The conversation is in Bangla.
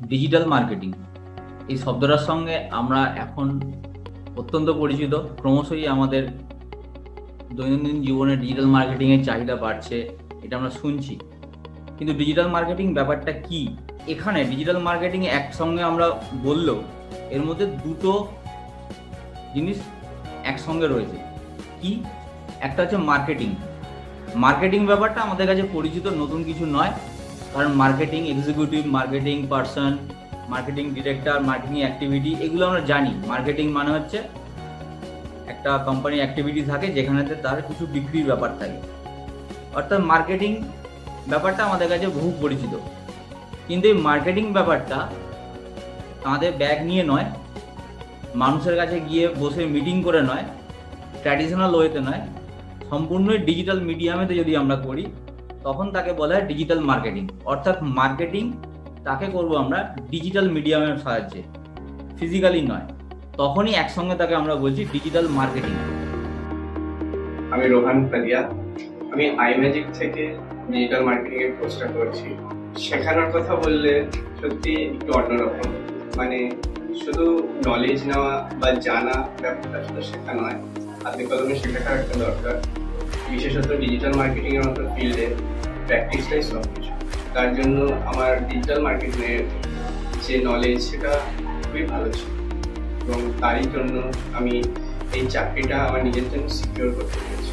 ডিজিটাল মার্কেটিং এই শব্দটার সঙ্গে আমরা এখন অত্যন্ত পরিচিত। ক্রমশই আমাদের দৈনন্দিন জীবনে ডিজিটাল মার্কেটিংয়ের চাহিদা বাড়ছে, এটা আমরা শুনছি। কিন্তু ডিজিটাল মার্কেটিং ব্যাপারটা কি? এখানে ডিজিটাল মার্কেটিং একসঙ্গে আমরা বললেও এর মধ্যে দুটো জিনিস একসঙ্গে রয়েছে। কি? একটা হচ্ছে মার্কেটিং মার্কেটিং ব্যাপারটা আমাদের কাছে পরিচিত, নতুন কিছু নয়। কারণ marketing executive marketing person marketing director marketing activity এগুলো আমরা জানি। মার্কেটিং মানে হচ্ছে একটা কোম্পানি অ্যাক্টিভিটি থাকে যেখানেতে তার কিছু বিক্রির ব্যাপার থাকে। অর্থাৎ মার্কেটিং ব্যাপারটা আমাদের কাছে বহু পরিচিত। কিন্তু এই মার্কেটিং ব্যাপারটা আমাদের ব্যাগ নিয়ে নয়, মানুষের কাছে গিয়ে বসে মিটিং করে নয় ট্র্যাডিশনাল ওয়েতে নয় সম্পূর্ণই ডিজিটাল মিডিয়ামেতে যদি আমরা করি তখন তাকে বলা হয় ডিজিটাল মার্কেটিং অর্থাৎ মার্কেটিং তাকে করব আমরা ডিজিটাল মিডিয়ামের সাহায্যে। ফিজিক্যালি নয়। তখনই একসঙ্গে তাকে আমরা বলছি ডিজিটাল মার্কেটিং আমি রোহান পালিয়া আমি আইম্যাজিক থেকে ডিজিটাল মার্কেটিং এর কোর্সটা করছি। শেখানোর কথা বললে সত্যি একটু অন্যরকম। মানে শুধু নলেজ নেওয়া বা জানা ব্যাপারটা শুধু শেখা নয়। হাতে কলমে শেখাটা একটা দরকার। বিশেষত ডিজিটাল মার্কেটিং এর মতো ফিল্ডে প্র্যাকটিসটাই সব কিছু। তার জন্য আমার ডিজিটাল মার্কেটিংয়ের যে নলেজ সেটা খুবই ভালো ছিল। এবং তারই জন্য আমি এই চাকরিটা আমার নিজের জন্য সিকিউর করতে পেরেছি।